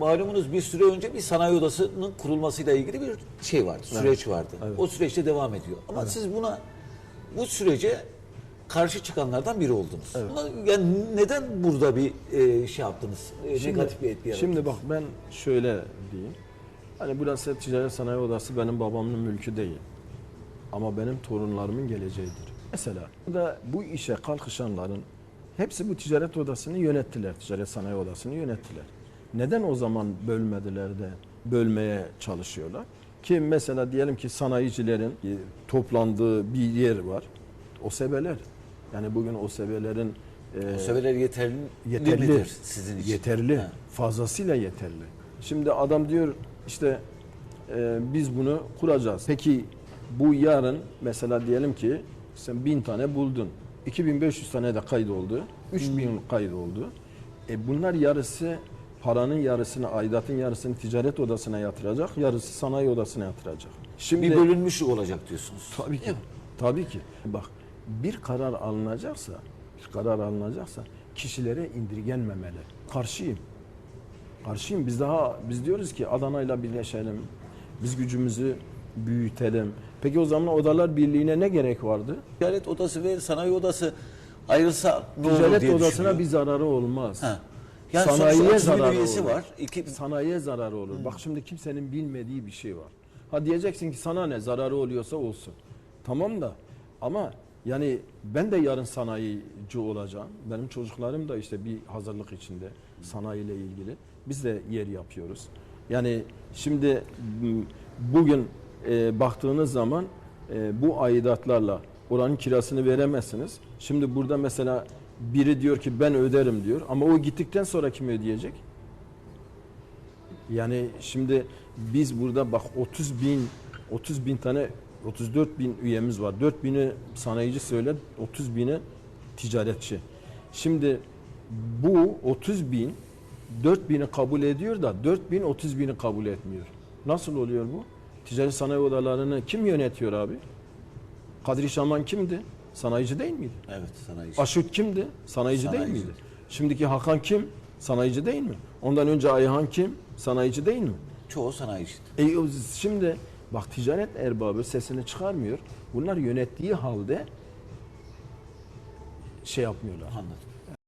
malumunuz bir süre önce bir sanayi odasının kurulmasıyla ilgili bir şey vardı, süreç vardı. O süreçte devam ediyor. Ama siz buna bu sürece karşı çıkanlardan biri oldunuz. Buna- yani neden burada bir e, şey yaptınız? E, negatif bir etki yarattınız? Şimdi bak ben şöyle diyeyim. Hani burası ticaret sanayi odası benim babamın mülkü değil. Ama benim torunlarımın geleceğidir. Mesela da bu işe kalkışanların hepsi bu ticaret odasını yönettiler. Ticaret sanayi odasını yönettiler. Neden o zaman bölmediler de bölmeye çalışıyorlar? Ki mesela diyelim ki sanayicilerin toplandığı bir yer var. O sebeler. Yani bugün o sebelerin e, Bu sebeler yeterli, yeterli midir sizin için? Yeterli. Ha. Fazlasıyla yeterli. Şimdi adam diyor işte e, biz bunu kuracağız. Peki bu yarın mesela diyelim ki sen bin tane buldun. 2500 tane de kayıt oldu. 3000 kayıt oldu. E bunlar yarısı paranın yarısını, aidatın yarısını ticaret odasına yatıracak, yarısı sanayi odasına yatıracak. Şimdi Bir bölünmüşlük olacak diyorsunuz. Tabii ki. Tabii ki. Bak bir karar alınacaksa, bir karar alınacaksa kişilere indirgenmemeli. Karşıyım. Karşıyım. Biz daha biz diyoruz ki Adana'yla birleşelim. Biz gücümüzü büyütelim. Peki o zaman odalar birliğine ne gerek vardı? Ticaret odası ve sanayi odası ayrılsa ne olur Ticaret diye odasına bir zararı olmaz. Ha. Yani Sanayiye sonuçta 30 bin zararı üyesi olur. var. İki, Sanayiye zararı olur. Bak şimdi kimsenin bilmediği bir şey var. Ha diyeceksin ki sana ne zararı oluyorsa olsun. Tamam da ama yani ben de yarın sanayici olacağım. Benim çocuklarım da işte bir hazırlık içinde sanayiyle ilgili. Biz de yer yapıyoruz. Yani şimdi bugün e, baktığınız zaman e, bu aidatlarla oranın kirasını veremezsiniz. Şimdi burada mesela biri diyor ki ben öderim diyor ama o gittikten sonra kim ödeyecek? Yani şimdi biz burada bak 30 bin 30 bin tane 34 bin üyemiz var. 4 bini sanayici söyle 30 bini ticaretçi. Şimdi bu 30 bin 4 bini kabul ediyor da 4 bin 30 bini kabul etmiyor. Nasıl oluyor bu? Ticaret sanayi odalarını kim yönetiyor abi? Kadri Şaman kimdi? Sanayici değil miydi? evet sanayi. Aşut kimdi? Sanayici, değil Sanayici. miydi? Şimdiki Hakan kim? Sanayici değil mi? Ondan önce Ayhan kim? Sanayici değil mi? Çoğu sanayici. E, şimdi bak ticaret erbabı sesini çıkarmıyor. Bunlar yönettiği halde şey yapmıyorlar. Anladım.